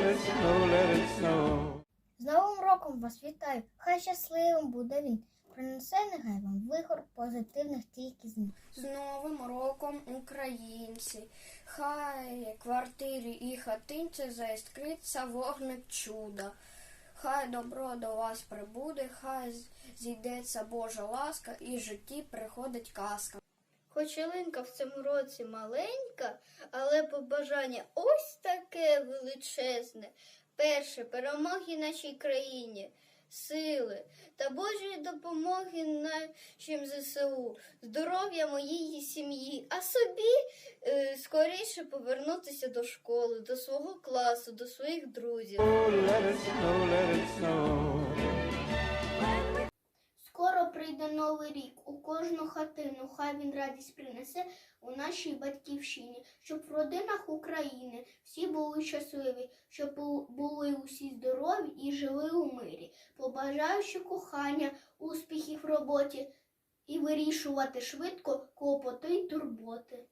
let it snow, let it snow. З Новим роком вас вітаю! Хай щасливим буде він. Принесе нехай вам вихор позитивних тільки змін. З Новим роком українці, хай квартирі і хатинці заіскриться вогник чуда. Хай добро до вас прибуде, хай зійдеться Божа ласка і в житті приходить казка. Хоч ялинка в цьому році маленька, але побажання ось таке величезне. Перше перемоги нашій країні, сили та Божої допомоги нашим ЗСУ, здоров'я моїй сім'ї, а собі е, скоріше повернутися до школи, до свого класу, до своїх друзів. Oh, let it snow, let it snow. Прийде новий рік. У кожну хатину хай він радість принесе у нашій батьківщині, щоб в родинах України всі були щасливі, щоб були усі здорові і жили у мирі. Побажаючи кохання, успіхів в роботі і вирішувати швидко клопоти й турботи.